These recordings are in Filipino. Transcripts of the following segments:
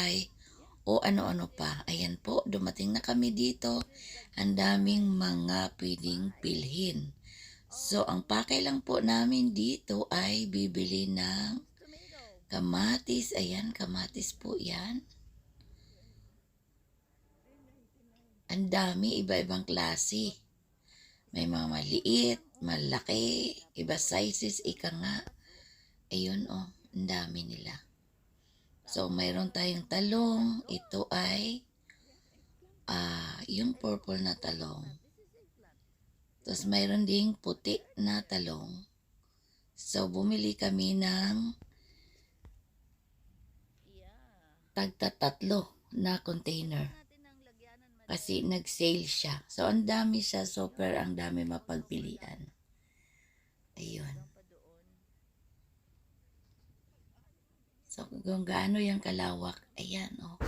gulay, o ano-ano pa. Ayan po, dumating na kami dito. Ang daming mga pwedeng bilhin. So, ang pakay lang po namin dito ay bibili ng kamatis. Ayan, kamatis po yan. Ang dami, iba-ibang klase. May mga maliit, malaki, iba sizes, ika nga. Ayun oh, ang dami nila. So, mayroon tayong talong. Ito ay ah yung purple na talong. Tapos mayroon ding puti na talong. So, bumili kami ng tagtatatlo na container. Kasi nag-sale siya. So, ang dami siya. Super, ang dami mapagpilian. Ayun. So, kung gaano yung kalawak, ayan, oh.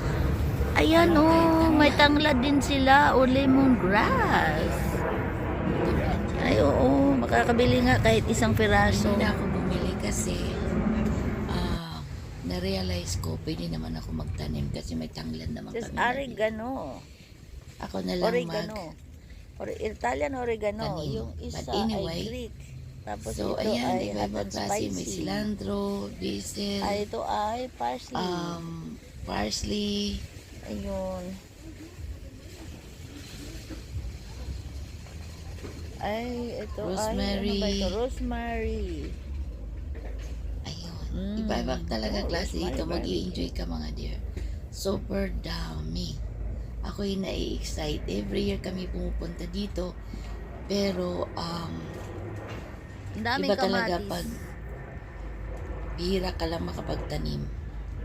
Ayan oh, may tanglad din sila o lemongrass. Ay oo, makakabili nga kahit isang piraso. Hindi na ako bumili kasi ah na-realize ko, pwede naman ako magtanim kasi may tanglad naman Just kami. na- oregano. Ako na lang Oregano. mag... Or Italian oregano. Tanim. Yung isa But anyway, ay Greek. Tapos So, ito ayan, ay iba-iba klase. May cilantro, basil, Ay, ito ay parsley. um, parsley, Ayun. Ay, ito Rosemary. ay, ano ba ito? Rosemary. ayun. Mm. Iba-iba talaga Oh, klase berry. mag enjoy ka mga dear. Super dami. Ako yung nai-excite. Every year kami pumupunta dito. Pero, um, Iba talaga kamatis. pag bihira ka lang makapagtanim.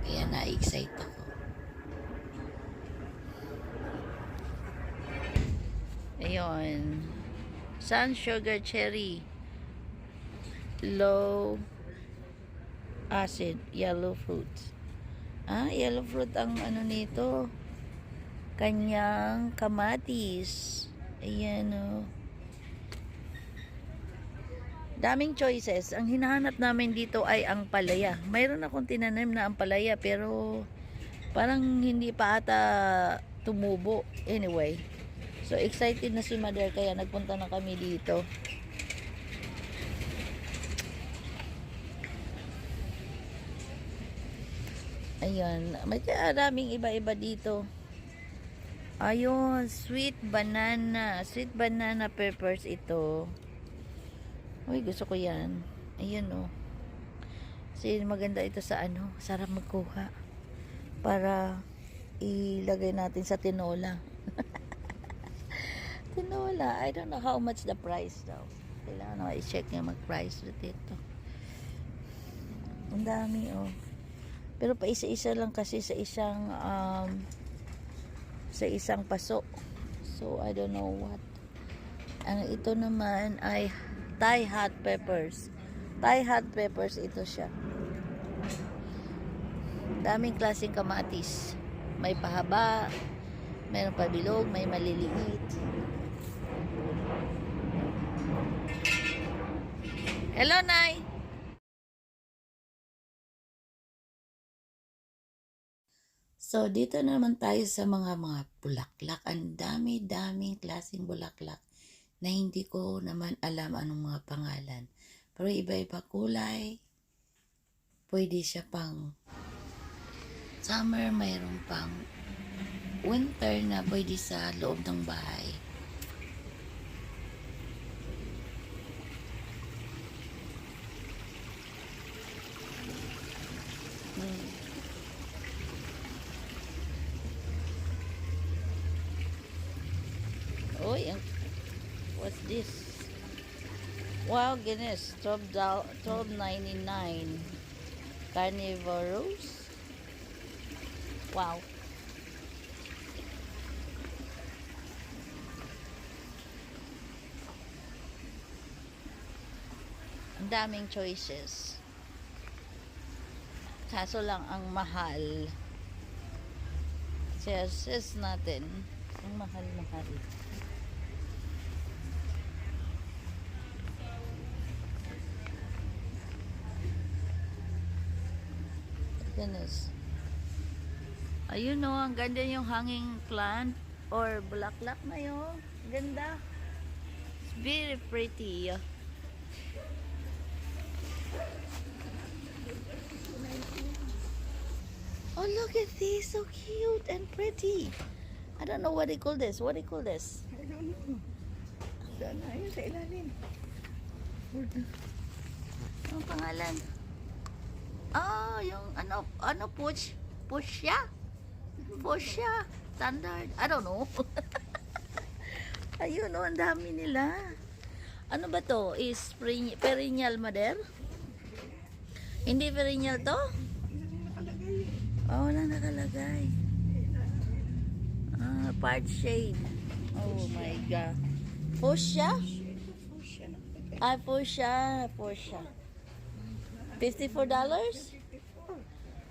Kaya na-excite ako. Ayun. Sun sugar cherry. Low acid yellow fruit. Ah, yellow fruit ang ano nito. Kanyang kamatis. Ayan oh. Daming choices. Ang hinahanap namin dito ay ang palaya. Mayroon akong tinanim na ang palaya pero parang hindi pa ata tumubo. Anyway, So excited na si Mother kaya nagpunta na kami dito. Ayun, may maraming iba-iba dito. Ayun, sweet banana. Sweet banana peppers ito. Uy, gusto ko yan. Ayun oh. Kasi maganda ito sa ano, sarap magkuha. Para ilagay natin sa tinola. Tinola. I don't know how much the price daw. Kailangan ako i-check nga mag-price dito. Ang dami oh. Pero pa isa-isa lang kasi sa isang um, sa isang paso. So I don't know what. Ang ito naman ay Thai hot peppers. Thai hot peppers ito siya. Daming klaseng kamatis. May pahaba, mayroon pa bilog, may maliliit. Hello, Nay! So, dito naman tayo sa mga mga bulaklak. Ang dami-daming klaseng bulaklak na hindi ko naman alam anong mga pangalan. Pero iba-iba kulay. Pwede siya pang summer, mayroon pang winter na pwede sa loob ng bahay. Hmm. Uy, ang- what's this? Wow, Guinness, 12 doll- 12.99. Carnivorous? Wow. Ang daming choices. Kaso lang ang mahal. Says natin, ang mahal-mahal. Goodness. Ayun o, ang ganda yung hanging plant or bulaklak na yun. Ganda. It's very pretty. Oh, look at this. So cute and pretty. I don't know what they call this. What you call this? I don't know. Saan na yun sa ilalim? Anong pangalan? Oh, yung ano, ano, push, pushya? Pushya. Standard. I don't know. Ayun, oh, ang dami nila. Ano ba to? Is perennial mader? Hindi perennial to? Oh, wala nakalagay. Ah, part shade. Oh my God. Fuchsia? Ah, fuchsia. Fuchsia. $54?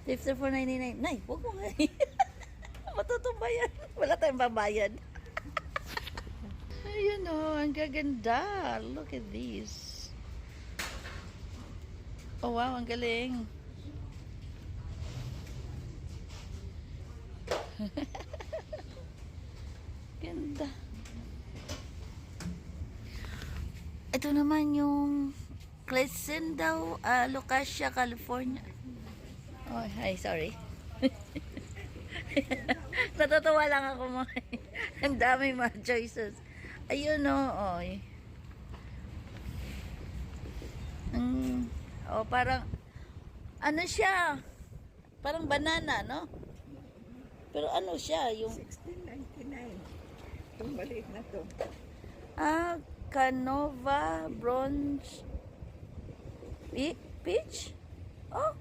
$54.99. Nay, huwag mo nga. Matutumbayan. Wala tayong babayad. Ayun o, ang gaganda. Look at this. Oh wow, ang galing. Ganda. Ito naman yung Crescent daw, ah, Lucasia, California. Oh, hi, sorry. Natutuwa lang ako mo. Ang dami mga choices. Ayun o, oh, oy. Ang, oh, parang, ano siya? Parang banana, no? Pero ano siya, yung, 1699. Itong maliit na to. ah, Canova Bronze Pi- Peach? Oh,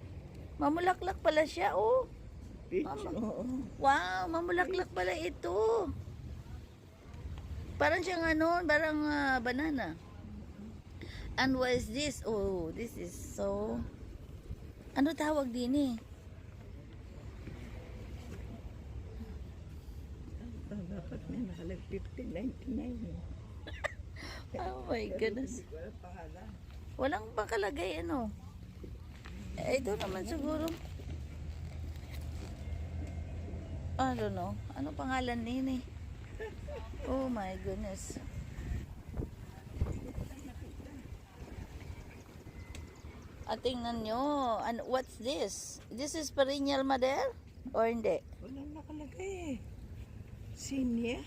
mamulaklak pala siya, oh. Peach, Mama. oo. Wow, mamulaklak pala ito. Parang siyang ano, parang ah, banana. And what is this? Oh, this is so... Ano tawag din eh? Ah, dapat may nahalag 1599. Oh my goodness. Walang pakalagay ano. Eh, ito naman siguro. I don't know. Ano pangalan nini? Oh my goodness. At tingnan nyo. Ano, what's this? This is perennial mader? Or hindi? Walang nakalagay eh. Senior?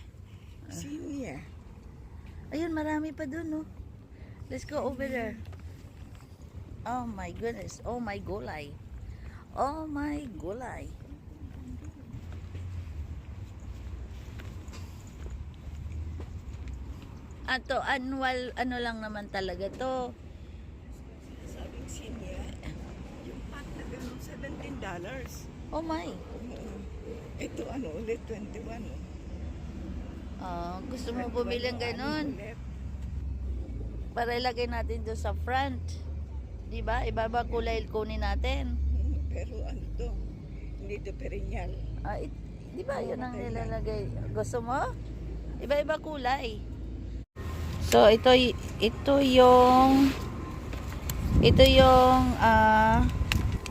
Senior. Ayun, marami pa dun, no? Let's go over there. Oh my goodness. Oh my gulay. Oh my gulay. Ato, annual, ano lang naman talaga to. Sabing senior. Yung pot na ganun, $17. Oh my. Ito ano ulit, 21. Ah, gusto mo bumili ng ganun? Para ilagay natin doon sa front. Di ba? Ibaba kulay kunin natin. Hmm, Pero ano to? Hindi to perennial. Ah, it, di ba yun ang nilalagay? Gusto mo? Iba-iba kulay. So, ito, ito yung ito yung ah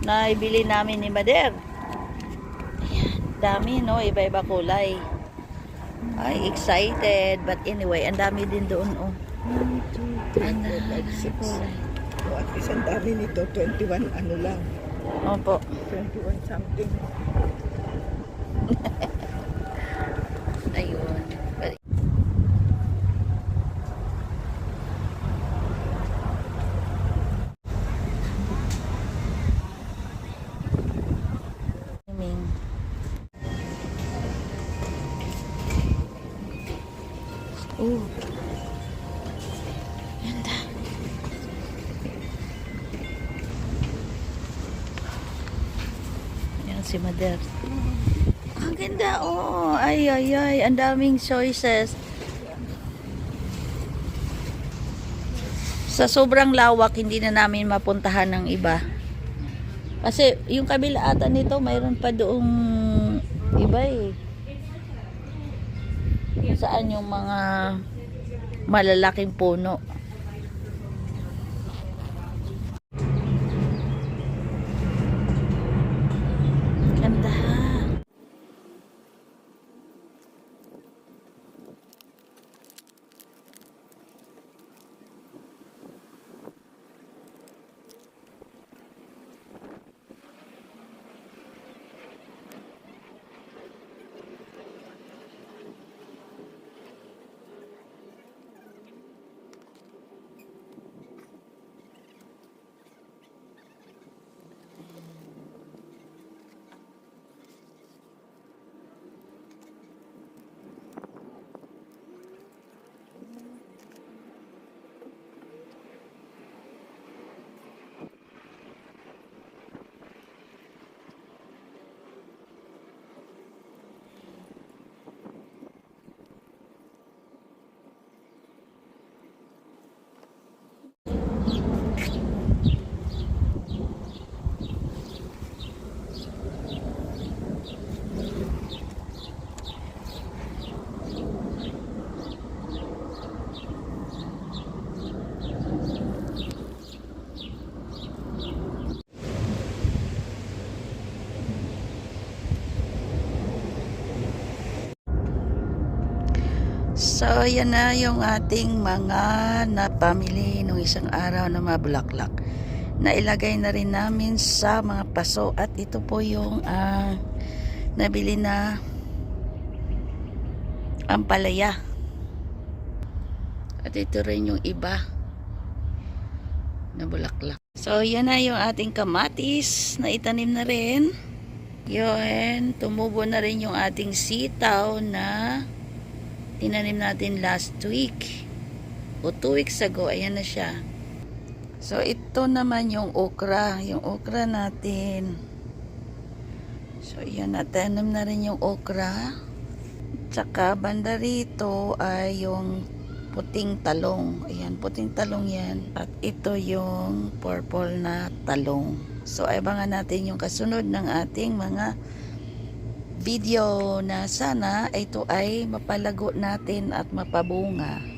naibili namin ni Mader. Ayan, dami no, iba-iba kulay. Ay, excited. But anyway, ang dami din doon, oh. Ang dami. So at least ang dami nito, 21 ano lang. Opo. 21 something. Ayun. Ming. Si Mader. Ang ganda, oh. Ay, ay, ay. Ang daming choices. Sa sobrang lawak, hindi na namin mapuntahan ng iba. Kasi yung kabila ata nito, mayroon pa doong iba eh. Saan yung mga malalaking puno. Ganda. So, yan na yung ating mga napamili nung isang araw na mga bulaklak. Nailagay na rin namin sa mga paso at ito po yung ah, nabili na ampalaya. At ito rin yung iba na bulaklak. So, yan na yung ating kamatis na itanim na rin. Yun, tumubo na rin yung ating sitaw na tinanim natin last week o two weeks ago, ayan na siya. So, ito naman yung okra. Yung okra natin. So, yan, natanim na rin yung okra. Tsaka, banda rito ay yung puting talong. Ayan, puting talong yan. At ito yung purple na talong. So, abangan natin yung kasunod ng ating mga video na sana ito ay mapalago natin at mapabunga.